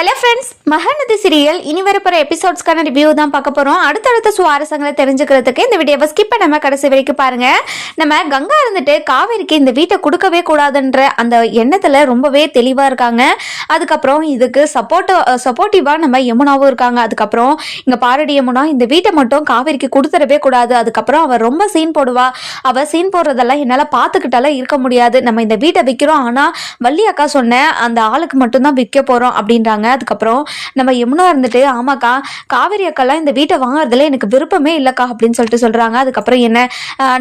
Hello friends Mahanadi serial இனி வரப்போகிற எபிசோட்ஸ்க்கான review தான் பார்க்க போகிறோம் அடுத்தடுத்த சுவாரஸ்யங்களை தெரிஞ்சுக்கிறதுக்கு இந்த வீடியோவை ஸ்கிப் பண்ணாம கடைசி வரைக்கும் பாருங்க. நம்ம கங்கா இருந்துட்டு காவேரிக்கு இந்த வீட்டை கொடுக்கவே கூடாதுன்ற அந்த எண்ணத்தில் ரொம்பவே தெளிவாக இருக்காங்க. அதுக்கப்புறம் இதுக்கு சப்போர்ட்டோ சப்போர்ட்டிவாக நம்ம யமுனாவும் இருக்காங்க. அதுக்கப்புறம் இங்கே பாரடி யமுனா இந்த வீட்டை மட்டும் காவேரிக்கு கொடுத்துடவே கூடாது. அதுக்கப்புறம் அவள் ரொம்ப சீன் போடுவா. அவள் சீன் போடுறதெல்லாம் என்னால் பார்த்துக்கிட்டாலாம் இருக்க முடியாது. நம்ம இந்த வீட்டை விற்கிறோம் ஆனால் வள்ளி அக்கா சொன்ன அந்த ஆளுக்கு மட்டும்தான் விற்க போகிறோம் அப்படின்றாங்க. அதுக்கப்புறம் நம்ம யமுனா இருந்துட்டு ஆமாக்கா காவேரி அக்காலாம் இந்த வீட்டை வாங்குறதுல எனக்கு விருப்பமே இல்லைக்கா அப்படின்னு சொல்லிட்டு சொல்கிறாங்க அதுக்கப்புறம் என்ன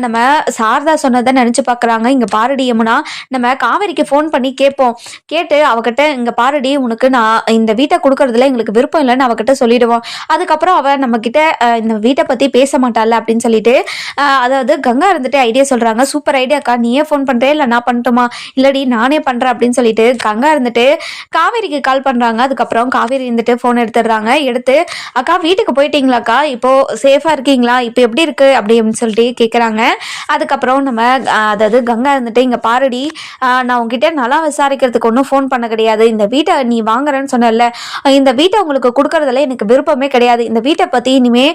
நம்ம சாரதா சொன்னதை நினச்சி பார்க்குறாங்க இங்கே பாரடி யமுனா நம்ம காவேரிக்கு ஃபோன் பண்ணி கேட்போம். கேட்டு அவகிட்ட இங்கே பாரடி உனக்கு நான் இந்த வீட்டை கொடுக்கறதுல எங்களுக்கு விருப்பம் இல்லைன்னு அவகிட்ட சொல்லிடுவோம். அதுக்கப்புறம் அவள் நம்மக்கிட்ட இந்த வீட்டை பற்றி பேச மாட்டாள்? அப்படின்னு சொல்லிட்டு அதாவது கங்கா இருந்துட்டு ஐடியா சொல்கிறாங்க சூப்பர் ஐடியாக்கா நீயே ஃபோன் பண்ணுறே இல்லை நான் பண்ணட்டுமா? இல்லடி நானே பண்ணுறேன் அப்படின்னு சொல்லிட்டு கங்கா இருந்துட்டு காவேரிக்கு கால் பண்ணுறாங்க அதுக்கப்புறம் காவேரி இருந்துட்டு ஃபோன் எடுத்துடுறாங்க. எடுத்து அக்கா வீட்டுக்கு போயிட்டீங்களாக்கா? இப்போ சேஃபாக இருக்கீங்களா? இப்போ எப்படி இருக்கு? அப்படின்னு சொல்லிட்டு கேட்குறாங்க அதுக்கப்புறம் நம்ம அதாவது கங்கா இருந்துட்டு இங்கே பாருடி நான் உங்ககிட்ட நல்லா விசாரிக்கிறதுக்கு ஒன்றும் ஃபோன் பண்ண கிடையாது. இந்த வீட்டை நீ வாங்குறேன்னு சொன்னல இந்த வீட்டை உங்களுக்கு கொடுக்கறதுல எனக்கு விருப்பமே கிடையாது. இந்த வீட்டை பற்றி இனிமே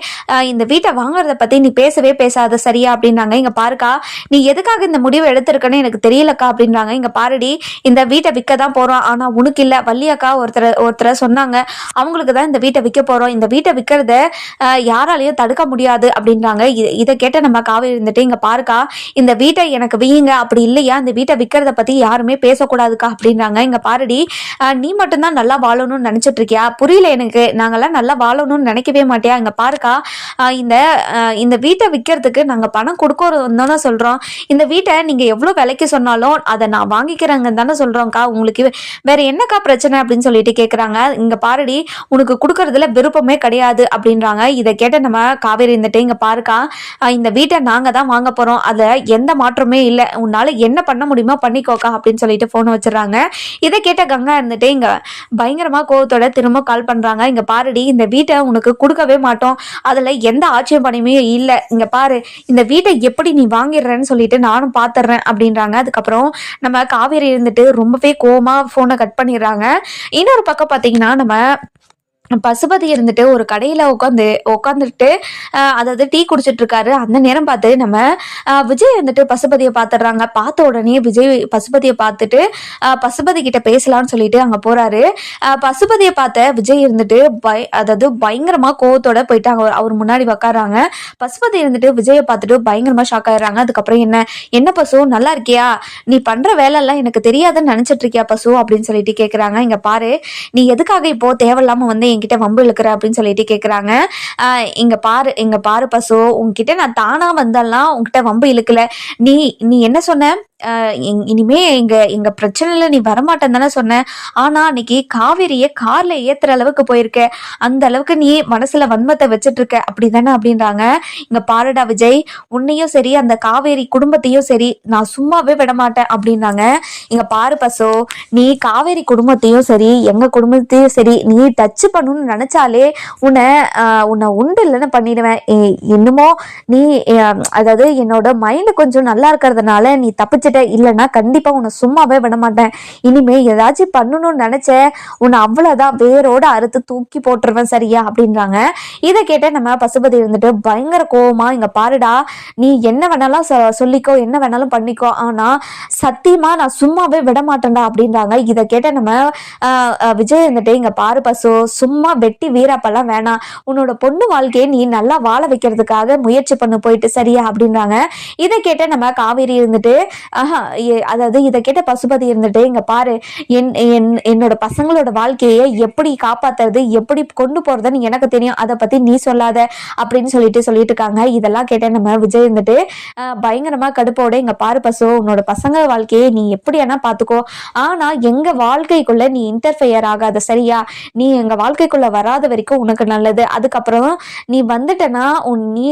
இந்த வீட்டை வாங்குறத பற்றி நீ பேசவே பேசாத சரியா? அப்படின்னாங்க. இங்கே பாருக்கா நீ எதுக்காக இந்த முடிவை எடுத்திருக்கன்னு எனக்கு தெரியலக்கா? அப்படின்றாங்க இங்கே பாருடி இந்த வீட்டை விற்க தான் போகிறோம் ஆனால் உனக்கு இல்லை. வள்ளியக்கா ஒருத்தர் ஒருத்தரை சொன்னாங்க அவங்களுக்கு தான் இந்த வீட்டை விற்க போகிறோம் இந்த வீட்டை விற்கிறத யாராலையும் தடுக்க முடியாது. அப்படின்றாங்க. இதை கேட்ட நம்ம காவேரி இருந்துட்டு இங்கே பாருக்கா இந்த வீட்டை எனக்கு வீங்க அப்படி இல்லையா? இந்த வீட்டை விற்கிறத பற்றி யாருமே பேசக்கூடாதுக்கா? அப்படின்றாங்க. இங்கே பாருடி நீ மட்டும்தான் நல்லா வாழணும்னு நினச்சிட்டு இருக்கியா புரியல எனக்கு. நாங்கெல்லாம் நல்லா வாழணும்னு நினைக்கவே மாட்டியா? இங்கே பாருக்கா இந்த இந்த வீட்டை விற்கிறதுக்கு நாங்கள் பணம் கொடுக்கறதுன்னு தானே சொல்கிறோம் இந்த வீட்டை நீங்கள் எவ்வளோ விலைக்கு சொன்னாலும் அதை நான் வாங்கிக்கிறேங்கன்னு தானே சொல்கிறோம்க்கா உங்களுக்கு வேற என்னக்கா பிரச்சனை? அப்படின்னு சொல்லிட்டு கேட்குறாங்க இங்கே பாருடி உனக்கு கொடுக்கறதுல விருப்பமே கிடையாது அப்படின்றாங்க. இதை கேட்ட நம்ம காவேரி இருந்துட்டு இங்கே பாருக்கா இந்த வீட்டை நாங்கள் தான் வாங்க போகிறோம் அதில் எந்த மாற்றமே இல்லை. உன்னால் என்ன பண்ண முடியுமோ பண்ணிக்கோக்கா அப்படின்னு சொல்லிட்டு ஃபோன் வச்சிடறாங்க. இதை கேட்ட கங்கா இருந்துட்டு இங்கே பயங்கரமாக கோவத்தோட திரும்ப கால் பண்ணுறாங்க இங்கே பாருடி இந்த வீட்டை உனக்கு கொடுக்கவே மாட்டோம். அதில் எந்த ஆட்சேபனையுமே இல்லை. இங்கே பாரு இந்த வீட்டை எப்படி நீ வாங்கிடுறேன்னு சொல்லிட்டு நானும் பார்த்துட்றேன் அப்படின்றாங்க. அதுக்கப்புறம் நம்ம காவேரி இருந்துட்டு ரொம்பவே கோவமாக ஃபோனை கட் பண்ணிடுறாங்க. இன்னொரு பக்கம் பார்த்தீங்கன்னா நம்ம பசுபதி இருந்துட்டு ஒரு கடையில் உட்காந்து உட்காந்துட்டு அதாவது டீ குடிச்சிட்டு இருக்காரு அந்த நேரம் பார்த்து நம்ம விஜய் வந்துட்டு பசுபதியை பார்த்துடுறாங்க பார்த்த உடனே விஜய் பசுபதியை பார்த்துட்டு பசுபதி கிட்ட பேசலாம்னு சொல்லிட்டு அங்கே போறாரு. பசுபதியை பார்த்த விஜய் இருந்துட்டு பய அதாவது பயங்கரமா கோவத்தோட போயிட்டு அவர் அவர் முன்னாடி உக்காராங்க. பசுபதி இருந்துட்டு விஜயை பார்த்துட்டு பயங்கரமா ஷாக் ஆயிடுறாங்க. அதுக்கப்புறம் என்ன? என்ன பசு? நல்லா இருக்கியா? நீ பண்ற வேலை எல்லாம் எனக்கு தெரியாதுன்னு நினைச்சிட்டு இருக்கியா பசு? அப்படின்னு சொல்லிட்டு கேக்குறாங்க. இங்க பாரு நீ எதுக்காக இப்போ தேவையில்லாம வந்து என்கிட்ட வம்பு இழுக்கிற அப்படின்னு சொல்லிட்டு கேட்குறாங்க இங்கே பாரு இங்கே பாரு பசு உங்ககிட்ட நான் தானாக வந்தெல்லாம் உங்ககிட்ட வம்பு இழுக்கல. நீ நீ என்ன சொன்ன? இனிமே எங்க எங்க பிரச்சனையில நீ வரமாட்டேன்னு தானே சொன்ன. ஆனா அன்னைக்கு காவேரியை கார்ல ஏத்துற அளவுக்கு போயிருக்க. அந்த அளவுக்கு நீ மனசுல வன்மத்தை வச்சிட்டு இருக்க அப்படிதானே அப்படின்றாங்க. இங்க பாருடா விஜய் உன்னையும் சரி அந்த காவேரி குடும்பத்தையும் சரி நான் சும்மாவே விட மாட்டேன் அப்படின்னாங்க இங்க பாரு பசோ நீ காவேரி குடும்பத்தையும் சரி எங்க குடும்பத்தையும் சரி நீ டச் பண்ணணும்னு நினைச்சாலே உன்னை உன்னை உண்டு இல்லைன்னு பண்ணிடுவேன். இன்னுமோ நீ அதாவது என்னோட மைண்டு கொஞ்சம் நல்லா இருக்கிறதுனால நீ தப்பிச்சிட்ட இல்லைன்னா கண்டிப்பா உன்னை சும்மாவே விட மாட்டேன். இனிமே ஏதாச்சும் பண்ணணும்னு நினைச்ச உன்னை அவ்வளவுதான் வேரோட அறுத்து தூக்கி போட்டுருவேன் சரியா அப்படின்றாங்க. இதை கேட்ட நம்ம பசுபதி இருந்துட்டு பயங்கர கோவமா இங்க பாருடா நீ என்ன வேணாலும் சொல்லிக்கோ என்ன வேணாலும் பண்ணிக்கோ. ஆனா சத்தியமா நான் சும்மாவே விட மாட்டேன்டா அப்படின்றாங்க. இதை கேட்ட நம்ம விஜய் இருந்துட்டு இங்க பாரு பசு சும்மா வெட்டி வீராப்பெல்லாம் வேணாம். உன்னோட பொண்ணு வாழ்க்கையை நீ நல்லா வாழ வைக்கிறதுக்காக முயற்சி பண்ணு போயிட்டு சரியா அப்படின்றாங்க. இதை கேட்ட நம்ம காவேரி இருந்துட்டு ஆஹா அதாவது இதை கேட்ட பசுபதி இருந்துட்டு இங்க பாரு என் என்- என்னோட பசங்களோட வாழ்க்கையை எப்படி காப்பாத்துறது எப்படி கொண்டு போறதுன்னு எனக்கு தெரியும். அதை பத்தி நீ சொல்லாத அப்படின்னு சொல்லிட்டு சொல்லிட்டு இருக்காங்க. இதெல்லாம் கேட்ட நம்ம விஜய் இருந்துட்டு பயங்கரமா கடுப்போட இங்க பாரு பசு உன்னோட பசங்க வாழ்க்கையை நீ எப்படி வேணா பாத்துக்கோ. ஆனா எங்க வாழ்க்கைக்குள்ள நீ இன்டர்ஃபையர் ஆகாத சரியா? நீ எங்க வாழ்க்கைக்குள்ள வராத வரைக்கும் உனக்கு நல்லது. அதுக்கப்புறம் நீ வந்துட்டனா உன் நீ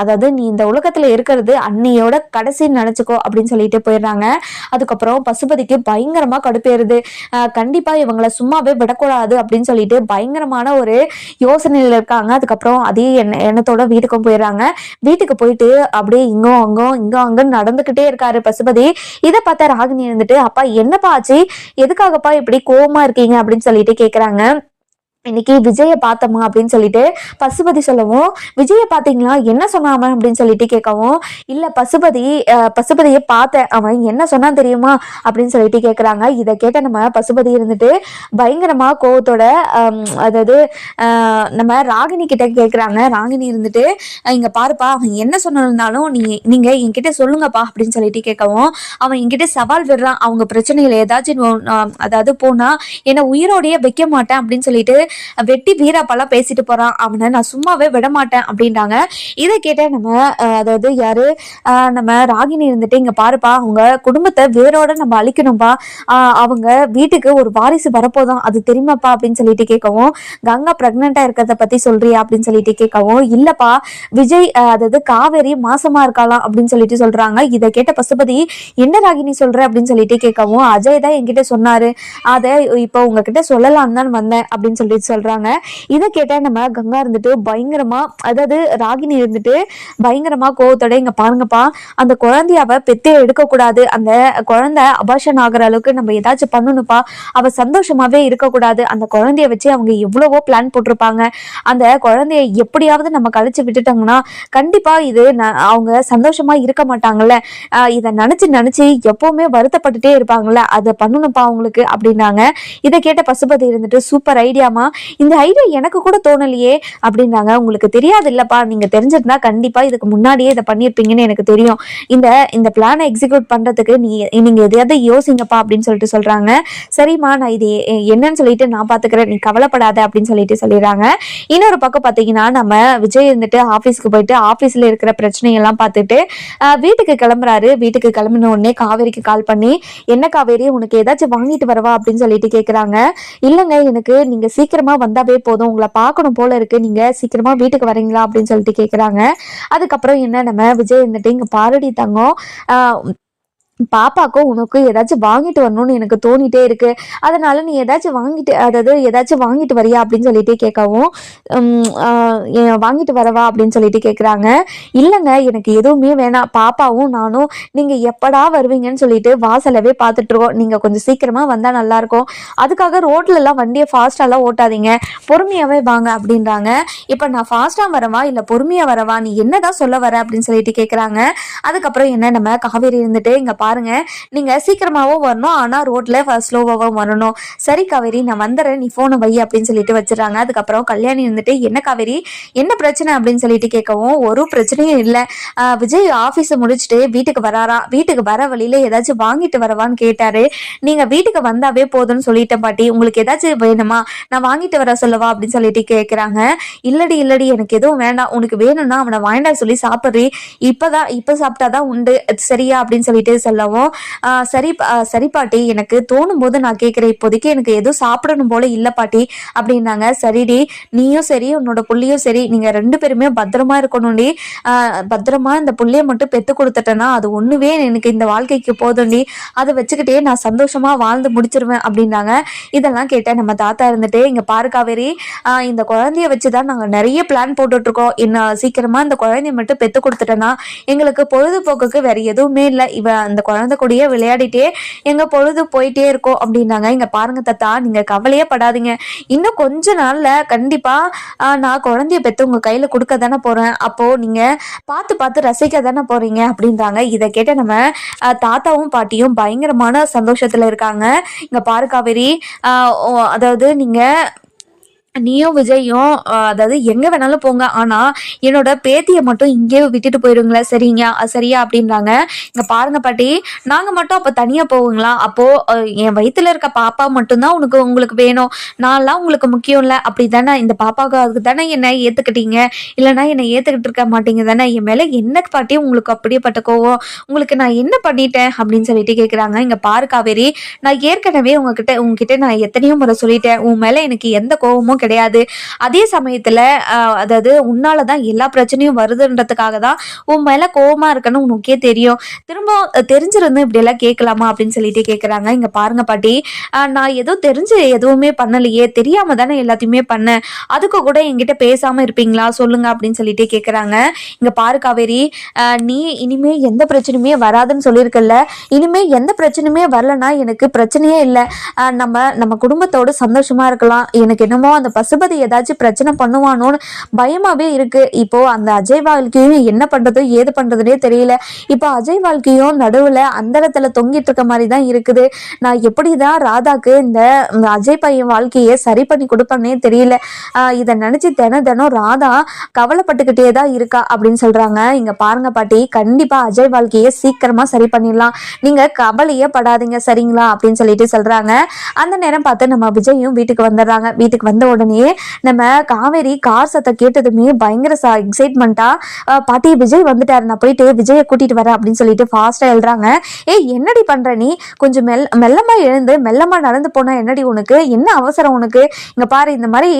அதாவது நீ இந்த உலகத்துல இருக்கிறது அன்னையோட கடைசி நினைச்சுக்கோ அப்படின்னு சொல்லிட்டு போயிடுறாங்க. அதுக்கப்புறம் பசுபதிக்கு பயங்கரமா கடுப்பேறுது. கண்டிப்பாக கண்டிப்பா இவங்களை சும்மாவே விடக்கூடாது அப்படின்னு சொல்லிட்டு பயங்கரமான ஒரு யோசனையில் இருக்காங்க. அதுக்கப்புறம் அதே எண்ண எண்ணத்தோட வீட்டுக்கும் போயிடுறாங்க. வீட்டுக்கு போயிட்டு அப்படியே இங்கும் அங்கும் இங்கும் அங்கும் நடந்துக்கிட்டே இருக்காரு பசுபதி. இதை பார்த்தா ராகினி இருந்துட்டு அப்பா என்னப்பா ஆச்சு? எதுக்காகப்பா இப்படி கோவமா இருக்கீங்க? அப்படின்னு சொல்லிட்டு கேட்குறாங்க இன்னைக்கு விஜய பார்த்தோமா அப்படின்னு சொல்லிட்டு பசுபதி சொல்லவும் விஜய பாத்தீங்களா என்ன சொன்னாம அப்படின்னு சொல்லிட்டு கேட்கவும் இல்ல பசுபதி பசுபதியை பார்த்தேன். அவன் என்ன சொன்னான் தெரியுமா? அப்படின்னு சொல்லிட்டு கேக்குறாங்க. இதை கேட்ட நம்ம பசுபதி இருந்துட்டு பயங்கரமா கோவத்தோட அதாவது நம்ம ராகினி கிட்ட கேக்குறாங்க. ராகினி இருந்துட்டு இங்க பாருப்பா அவன் என்ன சொன்னாலும் நீ நீங்க என்கிட்ட சொல்லுங்கப்பா. அப்படின்னு சொல்லிட்டு கேட்கவும் அவன் என்கிட்ட சவால் விடுறான். அவங்க பிரச்சனையில ஏதாச்சும் அதாவது போனா என்னை உயிரோடையே வைக்க மாட்டேன். அப்படின்னு சொல்லிட்டு வெட்டி வீராப்பெல்லாம் பேசிட்டு போறான். அவனை நான் சும்மாவே விட மாட்டேன் அப்படின்றாங்க. இதை கேட்ட நம்ம அதாவது யாரு? நம்ம ராகினி இருந்துட்டு இங்க பாருப்பா அவங்க குடும்பத்தை வேரோட நம்ம அழிக்கணும்பா. அவங்க வீட்டுக்கு ஒரு வாரிசு வரப்போதும். அது தெரியுமாப்பா? அப்படின்னு சொல்லிட்டு கேட்கவும் கங்கா பிரெக்னெண்டா இருக்கிறத பத்தி சொல்றியா? அப்படின்னு சொல்லிட்டு கேட்கவும் இல்லப்பா விஜய் அதாவது காவேரி மாசமா இருக்காளாம். அப்படின்னு சொல்லிட்டு சொல்றாங்க. இதை கேட்ட பசுபதி என்ன ராகினி சொல்ற? அப்படின்னு சொல்லிட்டு கேட்கவும் அஜய் தான் என்கிட்ட சொன்னாரு. அதை இப்போ உங்ககிட்ட சொல்லலாம் தான் வந்தேன். அப்படின்னு சொல்லிட்டு சொல்றாங்க. இதை கேட்டா நம்ம கங்கா இருந்துட்டு பயங்கரமா அதாவது ராகினி இருந்துட்டு பயங்கரமா கோவத்தோட இங்க பாருங்கப்பா அந்த குழந்தையாவ பெத்தே எடுக்கக்கூடாது. அந்த குழந்தை அபாஷன் ஆகுற அளவுக்கு நம்ம ஏதாச்சும் பண்ணணும்ப்பா. அவ சந்தோஷமாவே இருக்கக்கூடாது. அந்த குழந்தைய வச்சு அவங்க எவ்வளவோ பிளான் போட்டிருப்பாங்க. அந்த குழந்தைய எப்படியாவது நம்ம கழிச்சு விட்டுட்டாங்கன்னா கண்டிப்பா இது ந- அவங்க சந்தோஷமா இருக்க மாட்டாங்கல்ல. இதை நினைச்சு நினைச்சு எப்பவுமே வருத்தப்பட்டுட்டே இருப்பாங்கல்ல. அதை பண்ணணும்ப்பா அவங்களுக்கு அப்படின்னாங்க. இதை கேட்ட பசுபதி இருந்துட்டு சூப்பர் ஐடியாமா இந்த ஐடியா எனக்கு கூட தோணலையே அப்படின்னாங்க. உங்களுக்கு தெரியாது இல்லப்பா நீங்க தெரிஞ்சிருந்தா கண்டிப்பா இதுக்கு முன்னாடியே இதை பண்ணியிருப்பீங்கன்னு எனக்கு தெரியும். இந்த இந்த பிளானை எக்ஸிக்யூட் பண்றதுக்கு நீ நீங்க எதையாவது யோசிங்கப்பா அப்படின்னு சொல்லிட்டு சொல்றாங்க. சரிம்மா நான் இது என்னன்னு சொல்லிட்டு நான் பாத்துக்கிறேன். நீ கவலைப்படாத அப்படின்னு சொல்லிட்டு சொல்லிடுறாங்க. இன்னொரு பக்கம் பாத்தீங்கன்னா நம்ம விஜய் இருந்துட்டு ஆபீஸ்க்கு போயிட்டு ஆபீஸ்ல இருக்கிற பிரச்சனையெல்லாம் பார்த்துட்டு வீட்டுக்கு கிளம்புறாரு. வீட்டுக்கு கிளம்பின உடனே காவேரிக்கு கால் பண்ணி என்ன காவேரி உனக்கு ஏதாச்சும் வாங்கிட்டு வரவா? அப்படின்னு சொல்லிட்டு கேக்குறாங்க. இல்லைங்க எனக்கு நீங்க சீக்கிரம் சீக்கிரமா வந்தாவே போதும். உங்களை பார்க்கணும் போல இருக்கு. நீங்க சீக்கிரமா வீட்டுக்கு வரீங்களா அப்படின்னு சொல்லிட்டு கேக்குறாங்க. அதுக்கப்புறம் என்ன நம்ம விஜய் வந்துட்டு இங்க பாரடி தங்கம். பாப்பாக்கோ பாப்பாக்கும் ஏதாச்சும் வாங்கிட்டு வரணும்னு எனக்கு தோணிட்டே இருக்கு. அதனால நீ ஏதாச்சும் வாங்கிட்டு அதாவது ஏதாச்சும் வாங்கிட்டு வரியா அப்படின்னு சொல்லிட்டு கேட்கவும் வாங்கிட்டு வரவா அப்படின்னு சொல்லிட்டு கேட்குறாங்க இல்லைங்க எனக்கு எதுவுமே வேணாம். பாப்பாவும் நானும் நீங்க எப்படா வருவீங்கன்னு சொல்லிட்டு வாசலவே பார்த்துட்டு இருக்கோம் நீங்க கொஞ்சம் சீக்கிரமா வந்தா நல்லா இருக்கும் அதுக்காக ரோட்ல எல்லாம் வண்டியை ஃபாஸ்டாலாம் ஓட்டாதீங்க. பொறுமையாவே வாங்க அப்படின்றாங்க. இப்ப நான் ஃபாஸ்டா வரவா இல்ல பொறுமையா வரவா? நீ என்னதான் சொல்ல வர அப்படின்னு சொல்லிட்டு கேட்குறாங்க அதுக்கப்புறம் என்ன நம்ம காவேரி இருந்துட்டு இங்க பாருங்க. நீங்க சீக்கிரமாவும் வரணும். ஆனா ரோட்ல ஸ்லோவாகவும் வரணும். சரி காவேரி நான் வந்துடுறேன் நீ போனை வை அப்படின்னு சொல்லிட்டு வச்சிடறாங்க. அதுக்கப்புறம் கல்யாணி இருந்துட்டு என்ன காவேரி? என்ன பிரச்சனை? அப்படின்னு சொல்லிட்டு கேட்கவும் ஒரு பிரச்சனையும் இல்லை. விஜய் ஆஃபீஸை முடிச்சுட்டு வீட்டுக்கு வராரா? வீட்டுக்கு வர வழியில ஏதாச்சும் வாங்கிட்டு வரவான்னு கேட்டாரு. நீங்க வீட்டுக்கு வந்தாவே போதும்னு சொல்லிட்டேன் பாட்டி. உங்களுக்கு ஏதாச்சும் வேணுமா? நான் வாங்கிட்டு வர சொல்லவா? அப்படின்னு சொல்லிட்டு கேக்குறாங்க. இல்லடி இல்லடி எனக்கு எதுவும் வேண்டாம். உனக்கு வேணும்னா அவனை வாங்கிட்டா சொல்லி சாப்பிட்றி இப்பதான் இப்ப சாப்பிட்டாதான் உண்டு. சரியா? அப்படின்னு சொல்லிட்டு சொல்லவும் "ஆஹ் சரி சரி பாட்டி எனக்கு தோணும் போது நான் கேட்குறேன் இப்போதைக்கு எனக்கு எதுவும் சாப்பிடணும் போல இல்ல பாட்டி அப்படின்னாங்க. சரிடி நீயும் சரி உன்னோட புள்ளியும் சரி. நீங்க ரெண்டு பேருமே பத்திரமா இருக்கணும்டி. பத்திரமா இந்த புள்ளிய மட்டும் பெத்து கொடுத்துட்டேன்னா அது ஒன்றுவே எனக்கு இந்த வாழ்க்கைக்கு போதும்டி. அதை வச்சுக்கிட்டே நான் சந்தோஷமா வாழ்ந்து முடிச்சிருவேன் அப்படின்னாங்க. இதெல்லாம் கேட்டேன் நம்ம தாத்தா இருந்துட்டு இங்க பாரு காவேரி இந்த குழந்தைய வச்சுதான் நாங்கள் நிறைய பிளான் போட்டுட்டு இருக்கோம் என்ன சீக்கிரமா இந்த குழந்தைய மட்டும் பெத்து கொடுத்துட்டேன்னா எங்களுக்கு பொழுதுபோக்குக்கு வேற எதுவுமே இல்லை. இவ அந்த குழந்தை கூடயே விளையாடிட்டே எங்க பொழுது போயிட்டே இருக்கோம் அப்படின்னாங்க. இங்க பாருங்க தாத்தா நீங்க கவலையே படாதீங்க. இன்னும் கொஞ்ச நாள்ல கண்டிப்பா நான் குழந்தைய பெற்று உங்க கையில கொடுக்க தானே போறேன். அப்போ நீங்க பார்த்து பார்த்து ரசிக்க தானே போறீங்க அப்படின்றாங்க. இதை கேட்ட நம்ம தாத்தாவும் பாட்டியும் பயங்கரமான சந்தோஷத்துல இருக்காங்க. இங்க பாரு காவேரி ஓ- அதாவது நீங்க நீயும் விஜயும் அதாவது எங்க வேணாலும் போங்க. ஆனா என்னோட பேத்தியை மட்டும் இங்கேயே விட்டுட்டு போயிருங்களா சரிங்க? சரியா? அப்படின்றாங்க. இங்க பாருங்க பாட்டி. நாங்க மட்டும் அப்ப தனியா போவீங்களா அப்போ என் வயிற்றுல இருக்க பாப்பா மட்டும்தான் உனக்கு உங்களுக்கு வேணும். நான்லாம் உங்களுக்கு முக்கியம் இல்லை. அப்படி தானே இந்த பாப்பாவுக்கு அதுக்கு தானே என்ன ஏத்துக்கிட்டீங்க? இல்லைன்னா என்னை ஏத்துக்கிட்டு இருக்க மாட்டீங்க தானே? என் மேல என்ன பாட்டி உங்களுக்கு அப்படியேப்பட்ட கோவம்? உங்களுக்கு நான் என்ன பண்ணிட்டேன்? அப்படின்னு சொல்லிட்டு கேக்குறாங்க. இங்க பாரு காவேரி. நான் ஏற்கனவே உங்ககிட்ட உங்ககிட்ட நான் எத்தனையோ முறை சொல்லிட்டேன். உன் மேல எனக்கு எந்த கோவமும் கிடையாது. அதே சமயத்துல அதாவது உன்னாலதான் எல்லா பிரச்சனையும் வருதுன்றதுக்காக தான் உன் மேல கோவமா இருக்குன்னு உனக்கே தெரியும். திரும்ப தெரிஞ்சிருந்து இப்படி எல்லாம் கேட்கலாமா அப்படின்னு சொல்லிட்டு கேக்குறாங்க. இங்க பாருங்க பாட்டி. நான் ஏதோ தெரிஞ்சு எதுவுமே பண்ணலையே. தெரியாம தானே எல்லாத்தையுமே பண்ணேன். அதுக்கு கூட என்கிட்ட பேசாம இருப்பீங்களா? சொல்லுங்க அப்படின்னு சொல்லிட்டு கேக்குறாங்க. இங்க பாரு காவேரி. ஆஹ், நீ இனிமே எந்த பிரச்சனையுமே வராதுன்னு சொல்லியிருக்கல இனிமே எந்த பிரச்சனையுமே வரலன்னா எனக்கு பிரச்சனையே இல்லை. நம்ம நம்ம குடும்பத்தோட சந்தோஷமா இருக்கலாம். எனக்கு என்னமோ அந்த பசுபதி ஏதாச்சும் பிரச்சனை பண்ணுவானோன்னு பயமாவே இருக்கு. இப்போ அந்த அஜய் வாழ்க்கையும் என்ன பண்றது ஏது பண்றதுனே தெரியல. இப்போ அஜய் வாழ்க்கையும் நடுவுல அந்தரத்துல தொங்கிட்டு இருக்க மாதிரி தான் இருக்குது. நான் எப்படிதான் ராதாக்கு இந்த அஜய் பையன் வாழ்க்கையை சரி பண்ணி கொடுப்பேனே தெரியல. ஆஹ் இதை நினைச்சு தினம் தினம் ராதா கவலைப்பட்டுக்கிட்டே தான் இருக்கா அப்படின்னு சொல்றாங்க. இங்க பாருங்க பாட்டி கண்டிப்பா அஜய் வாழ்க்கையை சீக்கிரமா சரி பண்ணிடலாம். நீங்க கவலையே படாதீங்க சரிங்களா? அப்படின்னு சொல்லிட்டு சொல்றாங்க. அந்த நேரம் பார்த்து நம்ம விஜயும் வீட்டுக்கு வந்துடுறாங்க. வீட்டுக்கு வந்த உடனே நம்ம காவேரி கார் சத்தம் கேட்டதுமே பயங்கர எக்ஸைட்மெண்ட்டா பாட்டி விஜய் வந்துட்டாரு. நான் போயிட்டு விஜயை கூட்டிட்டு வரேன் அப்படின்னு சொல்லிட்டு ஃபாஸ்டா எழுறாங்க ஏய் என்னடி பண்ற நீ? கொஞ்சம் மெல் மெல்லமா எழுந்து மெல்லமா நடந்து போனா என்னடி உனக்கு? என்ன அவசரம் உனக்கு? இங்க பாரு இந்த மாதிரி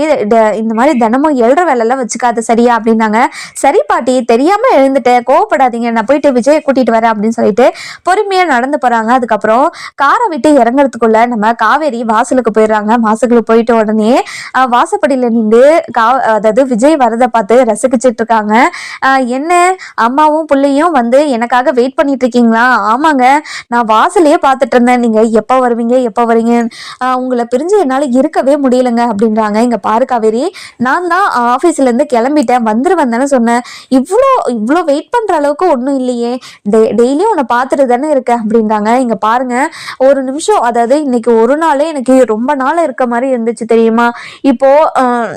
இந்த மாதிரி தினமும் எழுற வேலையெல்லாம் வச்சுக்காத சரியா? அப்படின்னாங்க. சரி பாட்டி தெரியாம எழுந்துட்டேன் கோவப்படாதீங்க. நான் போயிட்டு விஜயை கூட்டிட்டு வரேன் அப்படின்னு சொல்லிட்டு பொறுமையா நடந்து போறாங்க. அதுக்கப்புறம் காரை விட்டு இறங்குறதுக்குள்ள நம்ம காவேரி வாசலுக்கு போயிடுறாங்க. வாசலுக்கு போயிட்ட உடனே வாசப்படியில நின்று கா அதாவது விஜய் வரதை பார்த்து ரசிக்கிச்சிட்டு இருக்காங்க. ஆஹ், என்ன? அம்மாவும் பிள்ளையும் வந்து எனக்காக வெயிட் பண்ணிட்டு இருக்கீங்களா? ஆமாங்க. நான் வாசலையே பார்த்துட்டு இருந்தேன். நீங்க எப்போ வருவீங்க? எப்போ வரீங்க? உங்களை பிரிஞ்சு என்னால் இருக்கவே முடியலங்க அப்படின்றாங்க. இங்க பாரு காவேரி. நான் தான் ஆஃபீஸ்ல இருந்து கிளம்பிட்டேன். வந்துருவேன் தானே சொன்னேன். இவ்வளோ இவ்வளோ வெயிட் பண்ற அளவுக்கு ஒன்றும் இல்லையே. டெ டெய்லியும் உன்னை பார்த்துட்டு தானே இருக்கேன் அப்படின்றாங்க. இங்க பாருங்க. ஒரு நிமிஷம் அதாவது இன்னைக்கு ஒரு நாளே எனக்கு ரொம்ப நாள் இருக்க மாதிரி இருந்துச்சு தெரியுமா? இப்போ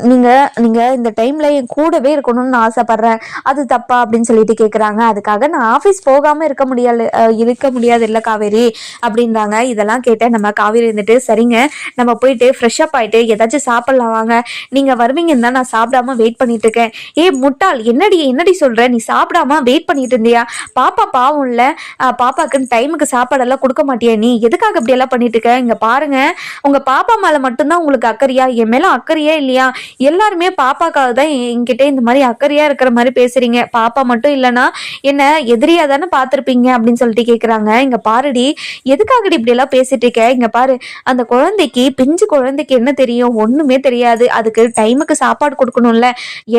நீங்க நீங்க இந்த டைம்ல என் கூடவே இருக்கணும்னு நான் ஆசைப்படுறேன். அது தப்பா அப்படின்னு சொல்லிட்டு கேக்குறாங்க. அதுக்காக நான் ஆஃபீஸ் போகாம இருக்க முடியாது இருக்க முடியாது இல்ல காவேரி அப்படின்றாங்க. இதெல்லாம் கேட்ட நம்ம காவேரி இருந்துட்டு சரிங்க நம்ம போயிட்டு ஃப்ரெஷ் அப் ஆயிட்டு ஏதாச்சும் சாப்பிடலாம் வாங்க. நீங்க வருவீங்கன்னு தான் நான் சாப்பிடாம வெயிட் பண்ணிட்டு இருக்கேன். ஏய் முட்டாள் என்னடி என்னடி சொல்ற? நீ சாப்பிடாம வெயிட் பண்ணிட்டு இருந்தியா? பாப்பா பாவம் இல்ல. அஹ், பாப்பாக்குன்னு டைமுக்கு சாப்பாடெல்லாம் கொடுக்க மாட்டியா நீ. எதுக்காக இப்படி எல்லாம் பண்ணிட்டு இருக்க? இங்க பாருங்க. உங்க பாப்பா மேல மட்டும்தான் உங்களுக்கு அக்கறையா? என் மேல அக்கறையே இல்லையா? எல்லாருமே பாப்பாக்காக தான் என்கிட்ட இந்த மாதிரி அக்கறையா இருக்கிற மாதிரி பேசுறீங்க. பாப்பா மட்டும் இல்லைன்னா என்ன எதிரியா தானே பார்த்துருப்பீங்க அப்படின்னு சொல்லிட்டு கேக்குறாங்க. இங்க பாருடி எதுக்காகடி இப்படி எல்லாம் பேசிட்டு இருக்க? இங்க பாரு அந்த குழந்தைக்கு பிஞ்சு குழந்தைக்கு என்ன தெரியும்? ஒண்ணுமே தெரியாது. அதுக்கு டைமுக்கு சாப்பாடு கொடுக்கணும்ல.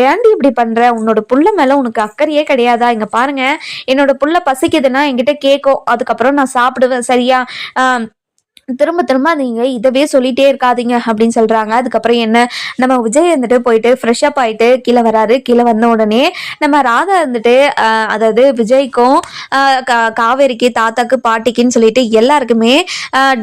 ஏன்டி இப்படி பண்ற? உன்னோட புள்ள மேல உனக்கு அக்கறையே கிடையாதா? இங்க பாருங்க என்னோட புள்ள பசிக்குதுன்னா என்கிட்ட கேட்கும் அதுக்கப்புறம் நான் சாப்பிடுவேன் சரியா? திரும்ப திரும்ப நீங்க இதவே சொல்லிட்டே இருக்காதீங்க அப்படின்னு சொல்றாங்க. அதுக்கப்புறம் என்ன? நம்ம விஜய் வந்துட்டு போயிட்டு ஃப்ரெஷ் அப் ஆயிட்டு கீழே வராரு. கீழே வந்த உடனே நம்ம ராதா வந்துட்டு அதாவது விஜய்க்கும் கா- காவேரிக்கு தாத்தாக்கு பாட்டிக்குன்னு சொல்லிட்டு எல்லாருக்குமே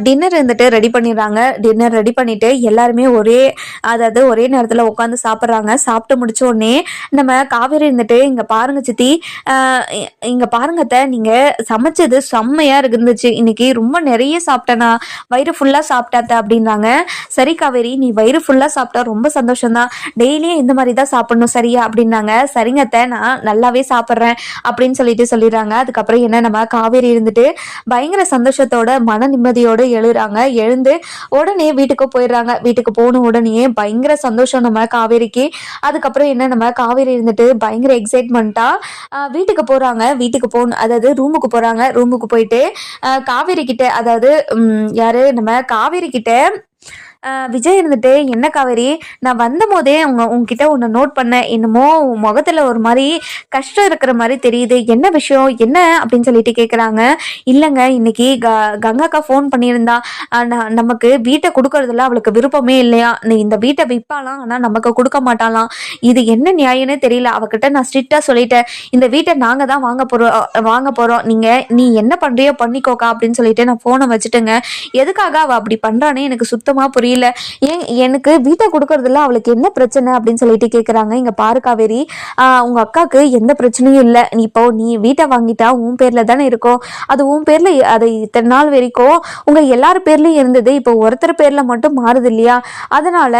டின்னர் வந்துட்டு ரெடி பண்ணிடுறாங்க. டின்னர் ரெடி பண்ணிட்டு எல்லாருமே ஒரே அதாவது ஒரே நேரத்தில் உட்காந்து சாப்பிட்றாங்க. சாப்பிட்டு முடிச்ச உடனே நம்ம காவேரி இருந்துட்டு இங்க பாருங்க சித்தி இங்கே இ- இங்க நீங்க சமைச்சது செம்மையா இருந்துச்சு. இன்னைக்கு ரொம்ப நிறைய சாப்பிட்டேனா. வயிறு ஃபுல்லா சாப்பிட்டாத்த அப்படின்னாங்க சரி காவேரி நீ வயிறு ஃபுல்லா சாப்பிட்டா ரொம்ப சந்தோஷம்தான். டெய்லியும் இந்த மாதிரி தான் சாப்பிடணும் சரியா? அப்படின்னாங்க. சரிங்க அத்தை நான் நல்லாவே சாப்பிட்றேன் அப்படின்னு சொல்லிட்டு சொல்லிடுறாங்க. அதுக்கப்புறம் என்ன நம்ம காவேரி இருந்துட்டு பயங்கர சந்தோஷத்தோட மன நிம்மதியோட எழுறாங்க. எழுந்து உடனே வீட்டுக்கு போயிடுறாங்க. வீட்டுக்கு போன உடனே பயங்கர சந்தோஷம் நம்ம காவேரிக்கு. அதுக்கப்புறம் என்ன நம்ம காவேரி இருந்துட்டு பயங்கர எக்ஸைட்மெண்ட்டா வீட்டுக்கு போறாங்க. வீட்டுக்கு போன அதாவது ரூமுக்கு போறாங்க. ரூமுக்கு போயிட்டு காவேரி கிட்ட அதாவது யாரு நம்ம காவேரி கிட்ட விஜய் இருந்துட்டு என்ன காவேரி? நான் வந்தபோதே உங்க உங்ககிட்ட ஒன்று நோட் பண்ணேன். என்னமோ உன் முகத்துல ஒரு மாதிரி கஷ்டம் இருக்கிற மாதிரி தெரியுது. என்ன விஷயம்? என்ன? அப்படின்னு சொல்லிட்டு கேட்குறாங்க இல்லைங்க இன்னைக்கு க கங்காக்கா ஃபோன் பண்ணியிருந்தா. நமக்கு வீட்டை கொடுக்கறதுல அவளுக்கு விருப்பமே இல்லையா? நீ இந்த வீட்டை விற்பாலாம் ஆனால் நமக்கு கொடுக்க மாட்டாளாம். இது என்ன நியாயம்னே தெரியல. அவகிட்ட நான் ஸ்ட்ரிக்டாக சொல்லிட்டேன். இந்த வீட்டை நாங்கள் தான் வாங்க போகிறோம் வாங்க போகிறோம் நீங்கள் நீ என்ன பண்ணுறியோ பண்ணிக்கோக்கா அப்படின்னு சொல்லிட்டு நான் ஃபோனை வச்சுட்டுங்க. எதுக்காக அவள் அப்படி பண்ணுறானே எனக்கு சுத்தமாக புரியல. ஏன் எனக்கு வீட்டை கொடுக்கறதுல அவளுக்கு என்ன பிரச்சனை அப்படின்னு சொல்லிட்டு கேட்குறாங்க இங்கே பாரு காவேரி. உங்கள் உங்க அக்காவுக்கு எந்த பிரச்சனையும் இல்லை. நீ இப்போ நீ வீட்டை வாங்கிட்டா உன் பேரில் தானே இருக்கும் அது உன் பேர்ல அது இத்தனை நாள் வரைக்கும் உங்க எல்லார் பேர்லயும் இருந்தது. இப்போ ஒருத்தர் பேர்ல மட்டும் மாறுது இல்லையா? அதனால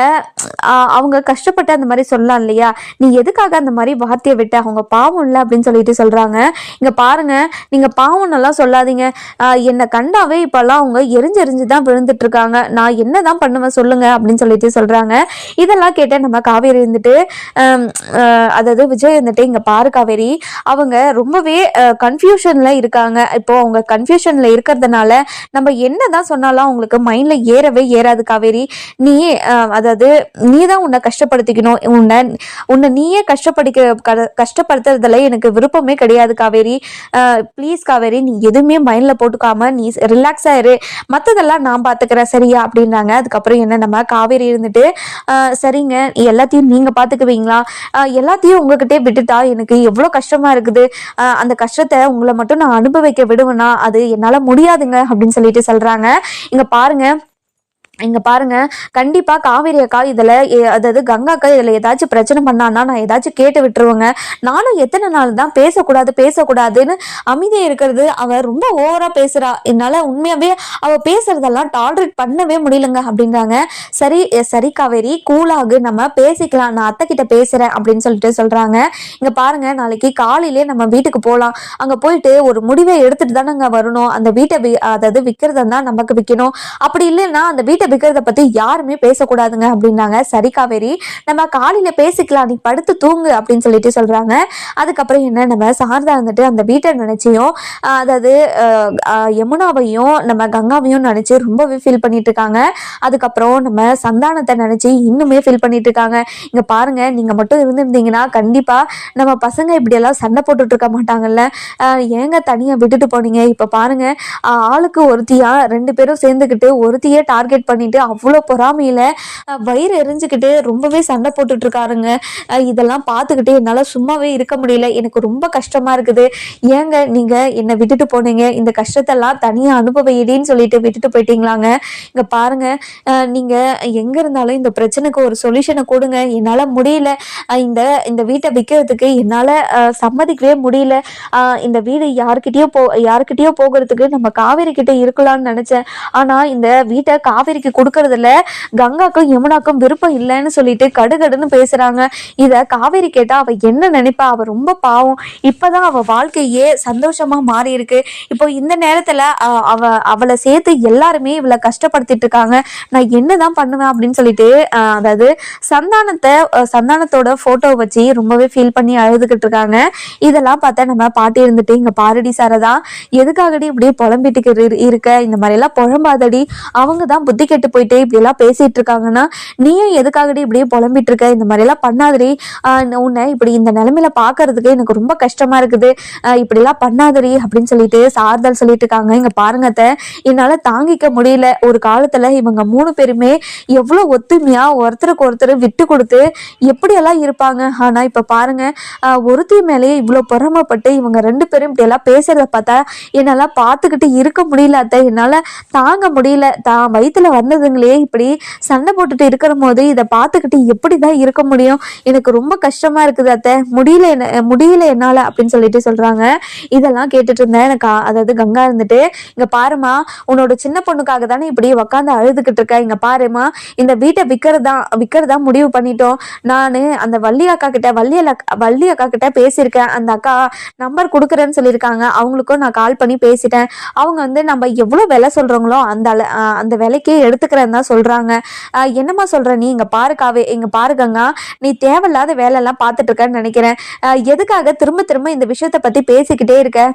அவங்க கஷ்டப்பட்டு அந்த மாதிரி சொல்லலாம் இல்லையா? நீ எதுக்காக அந்த மாதிரி வார்த்தையை விட்ட? அவங்க பாவம் இல்லை அப்படின்னு சொல்லிட்டு சொல்றாங்க. இங்க பாருங்க. நீங்க பாவம் நல்லா சொல்லாதீங்க. என்னை கண்டாவே இப்போல்லாம் அவங்க எரிஞ்சு எரிஞ்சு தான் விழுந்துட்டு இருக்காங்க. நான் என்னதான் பண்ணுவேன் சொல்லுங்க அப்படின்னு சொல்லிட்டு சொல்றாங்க. இதெல்லாம் கேட்ட நம்ம காவேரி இருந்துட்டு அதாவது விஜய் வந்துட்டு இங்க பாரு காவேரி அவங்க ரொம்பவே கன்ஃபியூஷன்ல இருக்காங்க. இப்போ அவங்க கன்ஃபியூஷன்ல இருக்கிறதுனால நம்ம என்னதான் சொன்னாலும் அவங்களுக்கு மைண்ட்ல ஏறவே ஏறாது காவேரி. நீ அதாவது நீ தான் உன்னை கஷ்டப்படுத்திக்கணும். உன்னை உன்னை நீயே கஷ்டப்படுக்க கஷ்டப்படுத்துறதுல எனக்கு விருப்பமே கிடையாது காவேரி. ப்ளீஸ் காவேரி நீ எதுவுமே மைண்ட்ல போட்டுக்காம நீ ரிலாக்ஸா இரு. மற்றதெல்லாம் நான் பாத்துக்கிறேன் சரியா? அப்படின்றாங்க அதுக்கப்புறம் என்ன நம்ம காவேரி இருந்துட்டு "ஆஹ், சரிங்க எல்லாத்தையும் நீங்க பாத்துக்குவீங்களா? ஆஹ், எல்லாத்தையும் உங்ககிட்டே விட்டுட்டா எனக்கு எவ்வளவு கஷ்டமா இருக்குது? ஆஹ், அந்த கஷ்டத்தை உங்களை மட்டும் நான் அனுபவிக்க விடுவேன்னா அது என்னால முடியாதுங்க அப்படின்னு சொல்லிட்டு சொல்றாங்க. இங்க பாருங்க இங்க பாருங்க கண்டிப்பா காவேரி அக்கா இதுல அதாவது கங்கா அக்கா இதுல ஏதாச்சும் பிரச்சனை பண்ணான்னா நான் ஏதாச்சும் கேட்டு விட்டுருவேங்க. நானும் எத்தனை நாள் தான் பேசக்கூடாது பேசக்கூடாதுன்னு அமைதியாக இருக்கிறது அவ ரொம்ப ஓவரா பேசுறா. என்னால உண்மையாவே அவ பேசுறதெல்லாம் டாலரேட் பண்ணவே முடியலங்க அப்படின்றாங்க சரி சரி காவேரி கூலாகு நம்ம பேசிக்கலாம் நான் அத்தை கிட்ட பேசுறேன் அப்படின்னு சொல்லிட்டு சொல்றாங்க. இங்க பாருங்க நாளைக்கு காலையிலே நம்ம வீட்டுக்கு போகலாம் அங்க போயிட்டு ஒரு முடிவை எடுத்துட்டு தானங்க வரணும். அந்த வீட்டை வி- அதாவது விற்கிறதா தான் நமக்கு விற்கணும் அப்படி இல்லைன்னா அந்த வீட்டை விற்கிறத பத்தி யாருமே பேசக்கூடாதுங்க அப்படின்னாங்க. சரி காவேரி நம்ம காலையில பேசிக்கலாம். நீ படுத்து தூங்கு அப்படின்னு சொல்லிட்டு சொல்றாங்க. அதுக்கப்புறம் என்ன நம்ம சாரதா வந்துட்டு அந்த வீட்டை நினைச்சியும் அதாவது ஆஹ் யமுனாவையும் நம்ம கங்காவையும் நினைச்சு ரொம்பவே ஃபீல் பண்ணிட்டு இருக்காங்க அதுக்கப்புறம் நம்ம சந்தானத்தை நினைச்சு இன்னுமே ஃபீல் பண்ணிட்டு இருக்காங்க இங்க பாருங்க நீங்க மட்டும் இருந்திருந்தீங்கன்னா கண்டிப்பா நம்ம பசங்க இப்படியெல்லாம் சண்டை போட்டுட்டு இருக்க மாட்டாங்கல்ல ஏங்க தனியா விட்டுட்டு போனீங்க? இப்ப பாருங்க ஆளுக்கு ஒருத்தியா ரெண்டு பேரும் சேர்ந்துக்கிட்டு ஒருத்தியே டார்கெட் பண்ணிட்டு அவ்வளோ பொறாமையில வயிறு எரிஞ்சுக்கிட்டு ரொம்பவே சண்டை போட்டுட்டு இருக்காருங்க இதெல்லாம் பார்த்துக்கிட்டு என்னால் சும்மாவே இருக்க முடியல. எனக்கு ரொம்ப கஷ்டமா இருக்குது. ஏங்க நீங்க என்னை விட்டுட்டு போனீங்க? இந்த கஷ்டத்தெல்லாம் தனியா அனுபவிடின்னு சொல்லிட்டு விட்டுட்டு போயிட்டீங்களாங்க? இங்க பாருங்க நீங்கள் நீங்க எங்க இருந்தாலும் இந்த பிரச்சனைக்கு ஒரு சொல்யூஷனை கொடுங்க. என்னால் முடியல. இந்த இந்த வீட்டை விற்கிறதுக்கு என்னால் சம்மதிக்கவே முடியல. இந்த வீடு யாருக்கிட்டயோ போ யாருக்கிட்டயோ போகிறதுக்கு நம்ம காவேரி கிட்ட இருக்கலாம்னு நினச்சேன். ஆனால் இந்த வீட்டை காவேரிக்கு கொடுக்கறதுல கங்காக்கும் யமுனாக்கும் விருப்பம் இல்லைன்னு சொல்லிட்டு கடுகடுன்னு பேசுறாங்க. இத காவேரி கேட்டா அவ என்ன நினைப்பா? அவ ரொம்ப பாவம். இப்பதான் அவ வாழ்க்கையே சந்தோஷமா மாறி இருக்கு இப்போ இந்த நேரத்துல அவ அவளை சேர்த்து எல்லாருமே இவளை கஷ்டப்படுத்திட்டு இருக்காங்க. நான் என்னதான் பண்ணுவேன் அப்படின்னு சொல்லிட்டு அதாவது சந்தானத்தை சந்தானத்தோட போட்டோ வச்சு ரொம்பவே ஃபீல் பண்ணி அழுதுகிட்டு இருக்காங்க. இதெல்லாம் பார்த்தா நம்ம பாட்டி இருந்துட்டு இங்க பாரடி சாரதா எதுக்காகடி இப்படி புலம்பிட்டு இரு- இருக்க? இந்த மாதிரி எல்லாம் புலம்பாதடி. அவங்க தான் புத்தி கெட்டு போயிட்டு இப்படி எல்லாம் பேசிட்டு இருக்காங்கன்னா நீயும் எதுக்காகடி இப்படியே புலம்பிட்டு இருக்க? இந்த மாதிரி எல்லாம் பண்ணாதடி. உன்னை இப்படி இந்த நிலைமையில பாக்குறதுக்கு எனக்கு ரொம்ப கஷ்டமா இருக்குது. இப்படி எல்லாம் பண்ணாதடி அப்படின்னு சொல்லிட்டு சார்தல் சொல்லிட்டு இருக்காங்க. இங்க பாருங்கத்த என்னால தாங்கிக்க முடியல. ஒரு காலத்துல இவங்க மூணு பேருமே எவ்வளவு ஒத்துமையா ஒருத்தருக்கு ஒருத்தர் விட்டு கொடுத்து எப்படியெல்லாம் இருப்பாங்க. ஆனா இப்ப பாருங்க. ஒருத்தி மேலேயே இவ்வளவு பொறாமப்பட்டு இவங்க ரெண்டு பேரும் இப்படி எல்லாம் பேசுறத பார்த்தா என்னால பார்த்துக்கிட்டு இருக்க முடியல அத்தை. என்னால தாங்க முடியல. தான் வயித்துல வந்ததுங்களே இப்படி சண்டை போட்டுட்டு இருக்கிற போது இதை பார்த்துக்கிட்டு எப்படிதான் இருக்க முடியும்? எனக்கு ரொம்ப கஷ்டமா இருக்குது அத்தை. முடியல என்ன முடியல என்னால அப்படின்னு சொல்லிட்டு சொல்றாங்க. இதெல்லாம் கேட்டுட்டு இருந்தேன். எனக்கு அதாவது கங்கா இருந்துட்டு இங்க பாருமா உன்னோட சின்ன பொண்ணுக்காக தானே இப்படி உக்காந்து அழுதுகிட்டு இருக்க. இங்க பாருமா இந்த வீட்டை விற்கிறதா விற்கிறதா முடிவு பண்ணிட்டோம். நான் அந்த வள்ளி அக்கா கிட்ட வள்ளி வள்ளி அக்கா கிட்ட பேசியிருக்கேன். அந்த அக்கா நம்பர் கொடுக்குறேன்னு சொல்லியிருக்காங்க. அவங்களுக்கும் நான் கால் பண்ணி பேசிட்டேன். அவங்க வந்து நம்ம எவ்வளோ விலை சொல்றோங்களோ அந்த அந்த விலைக்கே எடுத்துக்கிறேன்னு தான் சொல்றாங்க. ஆஹ் என்னம்மா சொல்ற? நீ இங்க பாருக்காவே இங்கே இங்க நீ தேவையில்லாத வேலையெல்லாம் பார்த்துட்டு இருக்கன்னு நினைக்கிறேன். ஆஹ் எதுக்காக திரும்ப திரும்ப இந்த விஷயத்தை பத்தி பேசிக்கிட்டே இருக்க?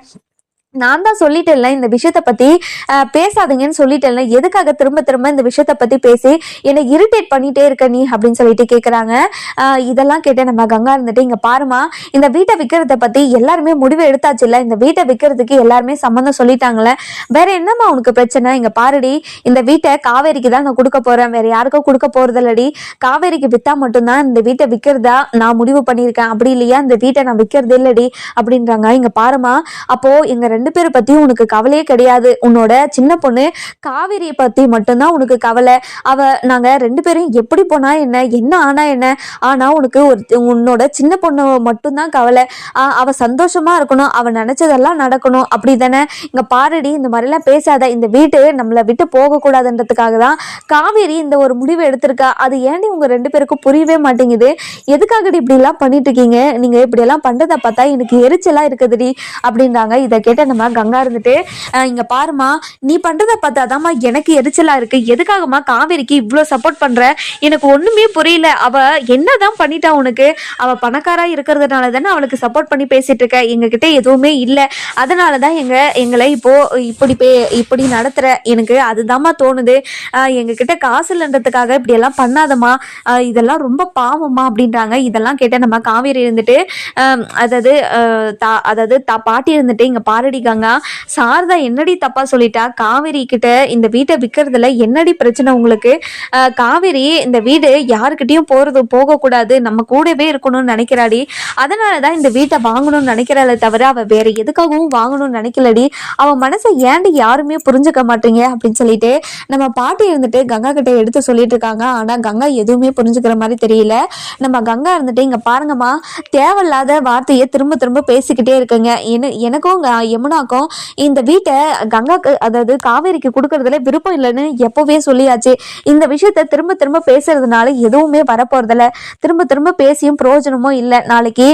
நான் தான் சொல்லிட்டேன்ல இந்த விஷயத்த பத்தி பேசாதீங்கன்னு சொல்லிட்டேன்ல. எதுக்காக திரும்ப திரும்ப இந்த விஷயத்த பத்தி பேசி என்னை இரிட்டேட் பண்ணிட்டே இருக்க நீ அப்படின்னு சொல்லிட்டு கேக்குறாங்க. இதெல்லாம் கேட்டேன் நம்ம கங்கா இருந்துட்டு இங்க பாருமா இந்த வீட்டை விற்கிறத பத்தி எல்லாருமே முடிவு எடுத்தாச்சு இல்ல இந்த வீட்டை விற்கிறதுக்கு எல்லாருமே சம்மந்தம் சொல்லிட்டாங்களே வேற என்னம்மா உனக்கு பிரச்சனை? இங்க பாருடி இந்த வீட்டை காவேரிக்கு தான் நான் கொடுக்க போறேன். வேற யாருக்கும் கொடுக்க போறது இல்லடி காவேரிக்கு வித்தா மட்டும்தான் இந்த வீட்டை விற்கிறதா நான் முடிவு பண்ணியிருக்கேன். அப்படி இல்லையா? இந்த வீட்டை நான் விற்கிறது இல்லடி அப்படின்றாங்க. இங்க பாருமா அப்போ எங்க ரெண்டு ரெண்டு பேரை பத்தியும் உனக்கு கவலையே கிடையாது. உன்னோட சின்ன பொண்ணு காவேரியை பத்தி மட்டும்தான் உனக்கு கவலை. அவ நாங்க ரெண்டு பேரும் எப்படி போனா என்ன என்ன ஆனா என்ன ஆனா உனக்கு ஒரு உன்னோட சின்ன பொண்ணு மட்டும்தான் கவலை. அவள் அவ சந்தோஷமா இருக்கணும் அவ நினைச்சதெல்லாம் நடக்கணும் அப்படி தானே? இங்க பாரடி இந்த மாதிரிலாம் பேசாத. இந்த வீட்டு நம்மளை விட்டு போக கூடாதுன்றதுக்காக தான் காவேரி இந்த ஒரு முடிவு எடுத்திருக்கா. அது ஏன்டி உங்க ரெண்டு பேருக்கும் புரியவே மாட்டேங்குது? எதுக்காகடி இப்படி எல்லாம் பண்ணிட்டு இருக்கீங்க? நீங்க இப்படி எல்லாம் பார்த்தா எனக்கு எரிச்சலா இருக்குதுடி அப்படின்றாங்க. இதை கேட்ட நம்ம கங்கா இருந்துட்டு இங்க பாருமா நீ பண்றத பார்த்தாதாம்மா எனக்கு எரிச்சலா இருக்கு. எதுக்காகம்மா காவேரிக்கு இவ்வளோ சப்போர்ட் பண்ற? எனக்கு ஒண்ணுமே புரியல. அவ என்னதான் பண்ணிட்டா உனக்கு? அவ பணக்காரா இருக்கிறதுனால தானே அவளுக்கு சப்போர்ட் பண்ணி பேசிட்டு இருக்க. எங்ககிட்ட எதுவுமே இல்லை. அதனால தான் எங்க எங்களை இப்போ இப்படி பே இப்படி நடத்துற. எனக்கு அதுதாம்மா தோணுது. ஆஹ் எங்ககிட்ட காசு இல்லைன்றதுக்காக இப்படி எல்லாம் பண்ணாதம்மா. இதெல்லாம் ரொம்ப பாவம்மா அப்படின்றாங்க. இதெல்லாம் கேட்ட நம்ம காவேரி இருந்துட்டு அதாவது தா அதாவது தா பாட்டி இருந்துட்டு இங்க பாரடி கங்கா சாரதா என்னடி தப்பா சொல்லிட்டா? காவேரி கிட்ட இந்த வீட்டை விற்கிறதுல என்னடி பிரச்சனை உங்களுக்கு? காவேரி இந்த வீடு யாருக்கிட்டையும் போறது போகக்கூடாது. நம்ம கூடவே இருக்கணும்னு நினைக்கிறாடி. அதனால தான் இந்த வீட்டை வாங்கணும்னு நினைக்கிறாளே தவிர அவ வேற எதுக்காகவும் வாங்கணும்னு நினைக்கலடி. அவ மனசை ஏன்டி யாருமே புரிஞ்சுக்க மாட்டீங்க? அப்படின்னு சொல்லிட்டு நம்ம பாட்டி இருந்துட்டு கங்கா கிட்ட எடுத்து சொல்லிட்டு இருக்காங்க ஆனா கங்கா எதுவுமே புரிஞ்சுக்கிற மாதிரி தெரியல. நம்ம கங்கா இருந்துட்டு இங்க பாருங்கம்மா தேவையில்லாத வார்த்தையை திரும்ப திரும்ப பேசிக்கிட்டே இருக்குங்க. எனக்கும் யமுனாக்கும் இந்த வீட்டை கங்காக்கு அதாவது காவேரிக்கு கொடுக்கறதுல விருப்பம் இல்லைன்னு எப்பவே சொல்லியாச்சு. இந்த விஷயத்த திரும்ப திரும்ப பேசுறதுனால எதுவுமே வரப்போறதில்ல. திரும்ப திரும்ப பேசியும் பிரயோஜனமும் இல்லை. நாளைக்கு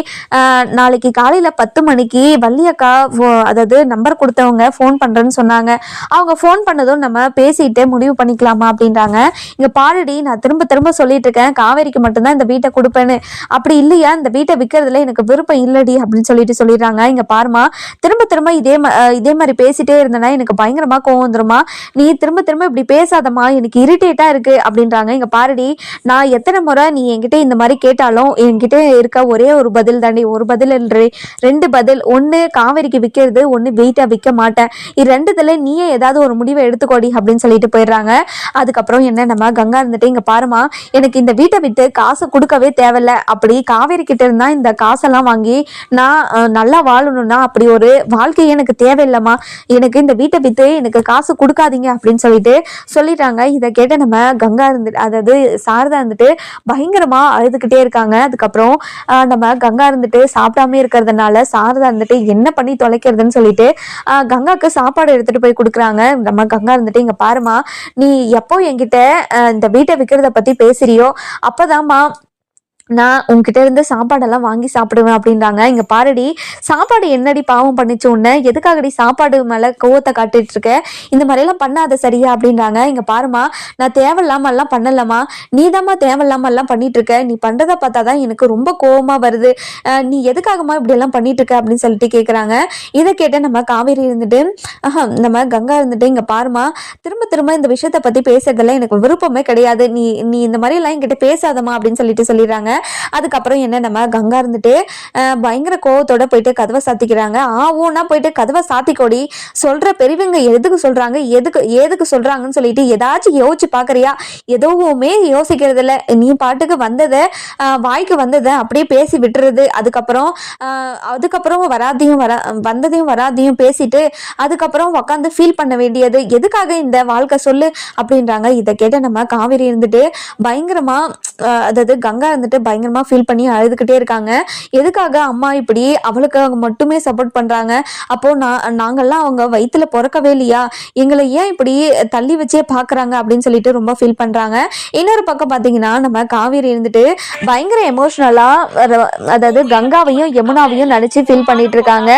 நாளைக்கு காலையில பத்து மணிக்கு வள்ளியக்கா அக்கா அதாவது நம்பர் கொடுத்தவங்க ஃபோன் பண்றேன்னு சொன்னாங்க. அவங்க ஃபோன் பண்ணதும் நம்ம பேசிட்டு முடிவு பண்ணிக்கலாமா அப்படின்றாங்க. இங்க பாருடி நான் திரும்ப திரும்ப சொல்லிட்டு இருக்கேன் காவேரிக்கு மட்டும்தான் இந்த வீட்டை கொடுப்பேன்னு. அப்படி இல்லையா? இந்த வீட்டை விற்கிறதுல எனக்கு விருப்பம் இல்லடி அப்படின்னு சொல்லிட்டு சொல்லிடுறாங்க. இங்க பாருமா திரும்ப திரும்ப இதே இதே இதே மாதிரி பேசிட்டே இருந்தேன்னா எனக்கு பயங்கரமா கோவம் வந்துருமா நீ திரும்ப திரும்ப இப்படி பேசாதம்மா. எனக்கு இரிட்டேட்டா இருக்கு அப்படின்றாங்க. இங்க பாருடி நான் எத்தனை முறை நீ என்கிட்ட இந்த மாதிரி கேட்டாலும் என்கிட்ட இருக்க ஒரே ஒரு பதில் தாண்டி ஒரு பதில் இல்லை ரெண்டு பதில். ஒன்று காவேரிக்கு விற்கிறது ஒன்று வெயிட்டா விற்க மாட்டேன். இது ரெண்டுத்துல நீயே ஏதாவது ஒரு முடிவை எடுத்துக்கோடி அப்படின்னு சொல்லிட்டு போயிடுறாங்க. அதுக்கப்புறம் என்ன நம்ம கங்கா இருந்துட்டு இங்க பாருமா எனக்கு இந்த வீட்டை விட்டு காசு கொடுக்கவே தேவையில்ல. அப்படி காவேரி கிட்ட இருந்தா இந்த காசெல்லாம் வாங்கி நான் நல்லா வாழணும்னா அப்படி ஒரு வாழ்க்கையை எனக்கு தேவையில்லம்மா. எனக்கு இந்த வீட்டை வித்து எனக்கு காசு கொடுக்காதீங்க அப்படின்னு சொல்லிட்டு சொல்லிட்டாங்க இதை கேட்ட நம்ம கங்கா இருந்துட்டு அதாவது சாரதா இருந்துட்டு பயங்கரமா அழுதுகிட்டே இருக்காங்க. அதுக்கப்புறம் நம்ம கங்கா இருந்துட்டு சாப்பிடாம இருக்கிறதுனால சாரதா இருந்துட்டு என்ன பண்ணி தொலைக்கிறதுன்னு சொல்லிட்டு கங்காவுக்கு கங்காக்கு சாப்பாடு எடுத்துட்டு போய் கொடுக்குறாங்க. நம்ம கங்கா இருந்துட்டு இங்க பாருமா நீ எப்போ என்கிட்ட இந்த வீட்டை விற்கிறத பத்தி பேசுறியோ அப்பதாம்மா நான் உங்ககிட்ட இருந்து சாப்பாடெல்லாம் வாங்கி சாப்பிடுவேன் அப்படின்றாங்க. இங்க பாருடி சாப்பாடு என்னடி பாவம் பண்ணிச்சு உன்ன? எதுக்காகடி சாப்பாடு மேல கோவத்தை காட்டிட்டு இருக்க? இந்த மாதிரிலாம் பண்ணாத சரியா அப்படின்றாங்க. இங்க பாருமா நான் தேவையில்லாம எல்லாம் பண்ணலமா நீதாம்மா தேவையில்லாம எல்லாம் பண்ணிட்டு இருக்க. நீ பண்றத பார்த்தாதான் எனக்கு ரொம்ப கோவமா வருது. நீ எதுக்காகமா இப்படி எல்லாம் பண்ணிட்டு இருக்க அப்படின்னு சொல்லிட்டு கேக்குறாங்க. இதை கேட்ட நம்ம காவேரி இருந்துட்டு ஆஹா, நம்ம கங்கா இருந்துட்டு இங்க பாருமா திரும்ப திரும்ப இந்த விஷயத்த பத்தி பேசுறதுல எனக்கு விருப்பமே கிடையாது. நீ நீ இந்த மாதிரி எல்லாம் என்கிட்ட பேசாதமா அப்படின்னு சொல்லிட்டு சொல்லிடுறாங்க. அதுக்கப்புறம் என்ன நம்ம கங்கா இருந்துட்டு பயங்கர கோவத்தோட போயிட்டு கதவை சாத்திக்கிறாங்க. ஆவோன்னா போயிட்டு கதவை சாத்திக்கோடி சொல்ற பெரியவங்க எதுக்கு சொல்றாங்க எதுக்கு ஏதுக்கு சொல்றாங்கன்னு சொல்லிட்டு ஏதாச்சும் யோசிச்சு பாக்குறியா? எதுவுமே யோசிக்கிறது இல்ல நீ பாட்டுக்கு வந்ததை ஆஹ், வாய்க்கு வந்ததை அப்படியே பேசி விட்டுறது. அதுக்கப்புறம் ஆஹ், அதுக்கப்புறம் வராதையும் வர வந்ததையும் வராதையும் பேசிட்டு அதுக்கப்புறம் உட்காந்து ஃபீல் பண்ண வேண்டியது. எதுக்காக இந்த வாழ்க்கை சொல்லு அப்படின்றாங்க. இதை கேட்ட நம்ம காவேரி இருந்துட்டு பயங்கரமா அதாவது கங்கா இருந்துட்டு பயங்கரமா ஃபீல் பண்ணி அழுதுகிட்டே இருக்காங்க. எதுக்காக அம்மா இப்படி அவளுக்கு அவங்க மட்டுமே சப்போர்ட் பண்றாங்க? அப்போ நான் நாங்கள்லாம் அவங்க வயிற்றுல பிறக்கவே இல்லையா? எங்களை ஏன் இப்படி தள்ளி வச்சே பாக்குறாங்க அப்படின்னு சொல்லிட்டு ரொம்ப ஃபீல் பண்றாங்க. இன்னொரு பக்கம் பாத்தீங்கன்னா நம்ம காவேரி இருந்துட்டு பயங்கர எமோஷ்னலாக அதாவது கங்காவையும் யமுனாவையும் நினைச்சு ஃபீல் பண்ணிட்டு இருக்காங்க.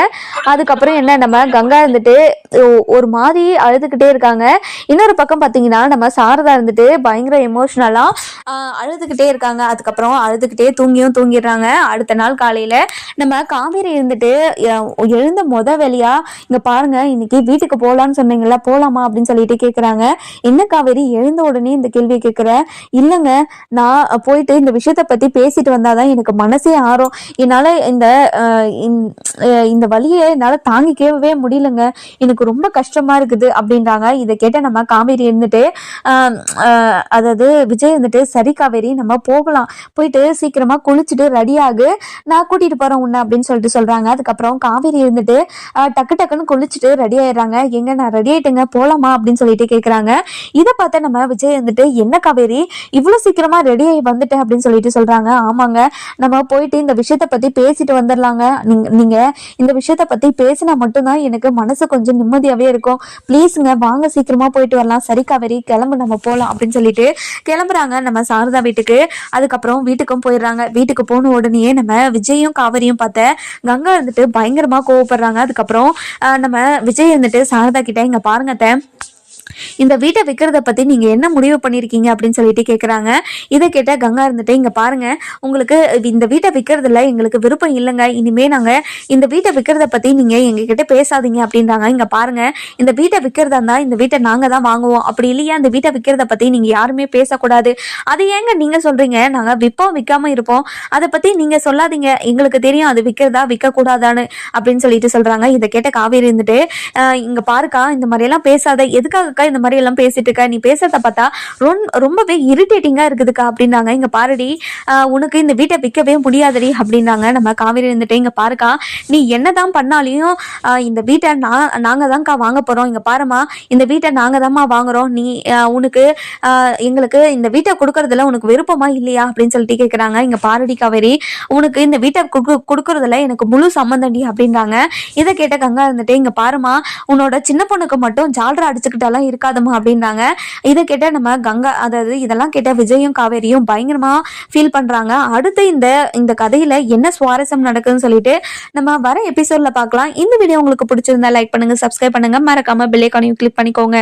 அதுக்கப்புறம் என்ன நம்ம கங்கா இருந்துட்டு ஒரு மாதிரி அழுதுகிட்டே இருக்காங்க. இன்னொரு பக்கம் பாத்தீங்கன்னா நம்ம சாரதா இருந்துட்டு பயங்கர எமோஷ்னலாக அழுதுகிட்டே இருக்காங்க. அதுக்கப்புறம் படுத்துக்கிட்டே தூங்கியும் தூங்கிடுறாங்க. அடுத்த நாள் காலையில நம்ம காவேரி இருந்துட்டு எழுந்த முத வேலையா இங்க பாருங்க இன்னைக்கு வீட்டுக்கு போகலான்னு சொன்னீங்கல்ல போலாமா அப்படின்னு சொல்லிட்டு கேக்குறாங்க. என்ன காவேரி எழுந்த உடனே இந்த கேள்வியை கேக்குற? இல்லைங்க நான் போயிட்டு இந்த விஷயத்த பத்தி பேசிட்டு வந்தாதான் எனக்கு மனசே ஆறும். என்னால இந்த இந்த- வழியை என்னால தாங்கிக்கவே முடியலங்க. எனக்கு ரொம்ப கஷ்டமா இருக்குது அப்படின்றாங்க. இதை கேட்ட நம்ம காவேரி இருந்துட்டு அதாவது விஜய் இருந்துட்டு சரி காவேரி நம்ம போகலாம். போயிட்டு சீக்கிரமா குளிச்சுட்டு ரெடி ஆகு. நான் கூட்டிட்டு போறேன் உன்ன அப்படின்னு சொல்லிட்டு சொல்றாங்க. அதுக்கப்புறம் காவேரி இருந்துட்டு டக்கு டக்குன்னு குளிச்சுட்டு ரெடி ஆயிடுறாங்க. எங்க நான் ரெடி ஆயிட்டுங்க போலாமா அப்படின்னு சொல்லிட்டு கேக்குறாங்க. இதை பார்த்த நம்ம விஜய் வந்துட்டு என்ன காவேரி இவ்வளவு சீக்கிரமா ரெடி ஆகி வந்துட்டேன் அப்படின்னு சொல்லிட்டு சொல்றாங்க. ஆமாங்க. நம்ம போயிட்டு இந்த விஷயத்த பத்தி பேசிட்டு வந்துடலாங்க. நீங்க நீங்க இந்த விஷயத்த பத்தி பேசினா மட்டும்தான் எனக்கு மனசு கொஞ்சம் நிம்மதியாவே இருக்கும். ப்ளீஸுங்க வாங்க சீக்கிரமா போயிட்டு வரலாம். சரி காவேரி கிளம்பு நம்ம போலாம் அப்படின்னு சொல்லிட்டு கிளம்புறாங்க நம்ம சாரதா வீட்டுக்கு. அதுக்கப்புறம் வீட்டுக்கு வீட்டுக்கும் போயிடுறாங்க. வீட்டுக்கு போன உடனே நம்ம விஜயும் காவேரியும் பார்த்த கங்கா இருந்துட்டு பயங்கரமா கோவப்படுறாங்க. அதுக்கப்புறம் ஆஹ் நம்ம விஜய் இருந்துட்டு சாரதா கிட்ட இங்க பாருங்க இந்த வீட்டை விற்கிறத பத்தி நீங்க என்ன முடிவு பண்ணிருக்கீங்க அப்படின்னு சொல்லிட்டு கேக்குறாங்க. இதை கேட்ட கங்கா இருந்துட்டு இங்க பாருங்க உங்களுக்கு இந்த வீட்டை விற்கிறதுல எங்களுக்கு விருப்பம் இல்லைங்க. இனிமே நாங்க இந்த வீட்டை விற்கிறத பத்தி நீங்க எங்ககிட்ட பேசாதீங்க அப்படின்றாங்க. இங்க பாருங்க இந்த வீட்டை விற்கிறதா இருந்தா இந்த வீட்டை நாங்க தான் வாங்குவோம். அப்படி இல்லையா? இந்த வீட்டை விற்கிறத பத்தி நீங்க யாருமே பேசக்கூடாது. அது ஏங்க நீங்க சொல்றீங்க? நாங்க விற்போம் விற்காம இருப்போம். அதை பத்தி நீங்க சொல்லாதீங்க. எங்களுக்கு தெரியும் அது விற்கிறதா விற்க கூடாதான்னு அப்படின்னு சொல்லிட்டு சொல்றாங்க. இதை கேட்ட காவேரி இருந்துட்டு "ஆஹ் இங்க பாருக்கா இந்த மாதிரி எல்லாம் பேசாத. எதுக்காகக்கா இந்த மாதிரி எல்லாம் பேசிட்டு இருக்க. நீ பேசுறத பார்த்தா ரொம்பவே இரிட்டேட்டிங்கா இருக்குதுக்கா அப்படின்னாங்க. இங்க பாருடி உனக்கு இந்த வீட்டை விற்கவே முடியாதுடி அப்படின்னாங்க. நம்ம காவேரி இருந்துட்டு இங்க பாருக்கா நீ என்னதான் பண்ணாலையும் ஆஹ் இந்த வீட்டை நான் நாங்க தான்க்கா வாங்க போறோம். இங்க பாருமா இந்த வீட்டை நாங்க தாம்மா வாங்குறோம். நீ உனக்கு ஆஹ் எங்களுக்கு இந்த வீட்டை கொடுக்கறதுல உனக்கு விருப்பமா இல்லையா அப்படின்னு சொல்லிட்டு கேக்குறாங்க. இங்க பாருடி காவேரி உனக்கு இந்த வீட்டை கொடுக்கறதுல எனக்கு முழு சம்மந்தண்டி அப்படின்றாங்க இதை கேட்ட கங்கா இருந்துட்டு இங்க பாருமா உன்னோட சின்ன பொண்ணுக்கு மட்டும் ஜால்ரா அடிச்சுக்கிட்டாலாம் இருக்காதுமா அப்படின்றாங்க. இதை கேட்ட நம்ம கங்கா அதாவது இதெல்லாம் கேட்ட விஜயும் காவேரியும் பயங்கரமா ஃபீல் பண்றாங்க. அடுத்து இந்த இந்த கதையில என்ன சுவாரஸ்யம் நடக்குதுன்னு சொல்லிட்டு நம்ம வர எபிசோட்ல பார்க்கலாம். இந்த வீடியோ உங்களுக்கு பிடிச்சிருந்தா லைக் பண்ணுங்க சப்ஸ்கிரைப் பண்ணுங்க. மறக்காம பெல்லைக்கானையும் கிளிக் பண்ணிக்கோங்க.